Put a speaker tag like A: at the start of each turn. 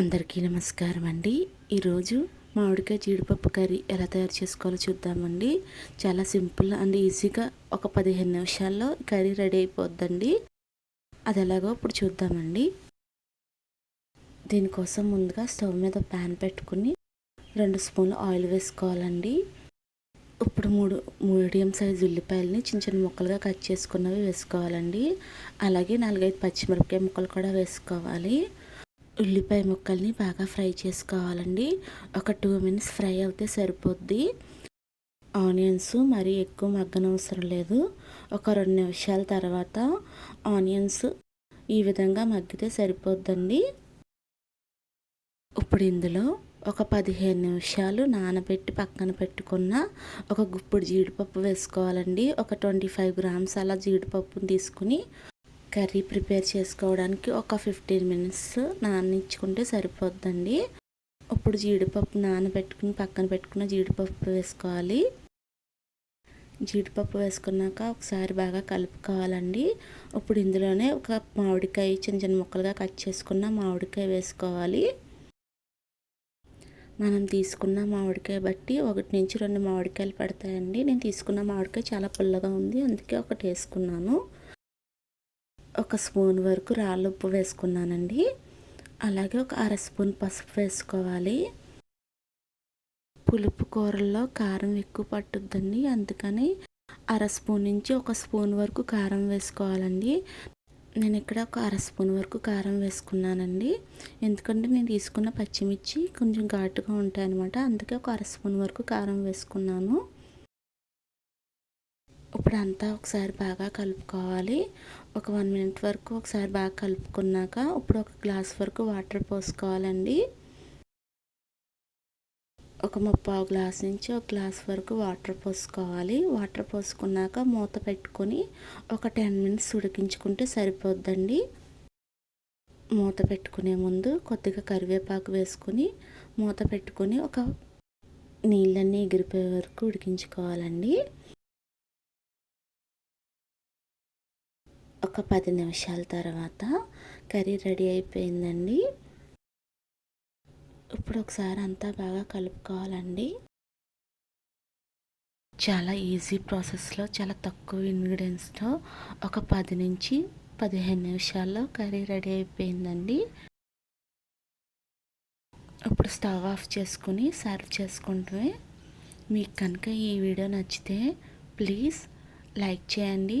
A: అందరికీ నమస్కారం అండి. ఈరోజు మామిడికాయ జీడిపప్పు కర్రీ ఎలా తయారు చేసుకోవాలో చూద్దామండి. చాలా సింపుల్ అండ్ ఈజీగా ఒక పదిహేను నిమిషాల్లో కర్రీ రెడీ అయిపోద్దండి. అది ఎలాగో ఇప్పుడు చూద్దామండి. దీనికోసం ముందుగా స్టవ్ మీద ప్యాన్ పెట్టుకుని రెండు స్పూన్లు ఆయిల్ వేసుకోవాలండి. ఇప్పుడు మూడు మీడియం సైజ్ ఉల్లిపాయలని చిన్న చిన్న ముక్కలుగా కట్ చేసుకున్నవి వేసుకోవాలండి. అలాగే నాలుగైదు పచ్చిమిరపకాయ ముక్కలు కూడా వేసుకోవాలి. ఉల్లిపాయ ముక్కల్ని బాగా ఫ్రై చేసుకోవాలండి. ఒక టూ మినిట్స్ ఫ్రై అవుతే సరిపోద్ది. ఆనియన్స్ మరీ ఎక్కువ మగ్గనవసరం లేదు. ఒక రెండు నిమిషాల తర్వాత ఆనియన్స్ ఈ విధంగా మగ్గితే సరిపోద్దండి. ఇప్పుడు ఇందులో ఒక పదిహేను నిమిషాలు నానబెట్టి పక్కన పెట్టుకున్న ఒక గుప్పుడు జీడిపప్పు వేసుకోవాలండి. ఒక ట్వంటీ ఫైవ్ గ్రామ్స్ అలా జీడిపప్పుని తీసుకుని కర్రీ ప్రిపేర్ చేసుకోవడానికి ఒక ఫిఫ్టీన్ మినిట్స్ నానించుకుంటే సరిపోద్దండి. ఇప్పుడు జీడిపప్పు నానబెట్టుకుని పక్కన పెట్టుకున్న జీడిపప్పు వేసుకోవాలి. జీడిపప్పు వేసుకున్నాక ఒకసారి బాగా కలుపుకోవాలండి. ఇప్పుడు ఇందులోనే ఒక మామిడికాయ చిన్న చిన్న ముక్కలుగా కట్ చేసుకున్న మామిడికాయ వేసుకోవాలి. మనం తీసుకున్న మామిడికాయ బట్టి ఒకటి నుంచి రెండు మామిడికాయలు పడతాయండి. నేను తీసుకున్న మామిడికాయ చాలా పుల్లగా ఉంది అందుకే ఒకటి వేసుకున్నాను. ఒక స్పూన్ వరకు రాళ్ళు ఉప్పు వేసుకున్నానండి. అలాగే ఒక అర స్పూన్ పసుపు వేసుకోవాలి. పులుపు కూరల్లో కారం ఎక్కువ పట్టుద్దండి. అందుకని అర స్పూన్ నుంచి ఒక స్పూన్ వరకు కారం వేసుకోవాలండి. నేను ఇక్కడ ఒక అర స్పూన్ వరకు కారం వేసుకున్నానండి. ఎందుకంటే నేను తీసుకున్న పచ్చిమిర్చి కొంచెం ఘాటుగా ఉంటాయి అనమాట అందుకే ఒక అర స్పూన్ వరకు కారం వేసుకున్నాను. ఇప్పుడు అంతా ఒకసారి బాగా కలుపుకోవాలి. ఒక వన్ మినిట్ వరకు ఒకసారి బాగా కలుపుకున్నాక ఇప్పుడు ఒక గ్లాస్ వరకు వాటర్ పోసుకోవాలండి. ఒక ముప్పావు గ్లాస్ నుంచి ఒక గ్లాస్ వరకు వాటర్ పోసుకోవాలి. వాటర్ పోసుకున్నాక మూత పెట్టుకొని ఒక టెన్ మినిట్స్ ఉడికించుకుంటే సరిపోద్దండి. మూత పెట్టుకునే ముందు కొద్దిగా కరివేపాకు వేసుకొని మూత పెట్టుకొని ఒక నీళ్ళన్నీ ఎగిరిపోయే వరకు ఉడికించుకోవాలండి. ఒక పది నిమిషాల తర్వాత కర్రీ రెడీ అయిపోయిందండి. ఇప్పుడు ఒకసారి అంతా బాగా కలుపుకోవాలండి. చాలా ఈజీ ప్రాసెస్లో చాలా తక్కువ ఇంగ్రీడియంట్స్తో ఒక పది నుంచి పదిహేను నిమిషాల్లో కర్రీ రెడీ అయిపోయిందండి. ఇప్పుడు స్టవ్ ఆఫ్ చేసుకుని సర్వ్ చేసుకుంటే మీకు కనుక ఈ వీడియో నచ్చితే ప్లీజ్ లైక్ చేయండి.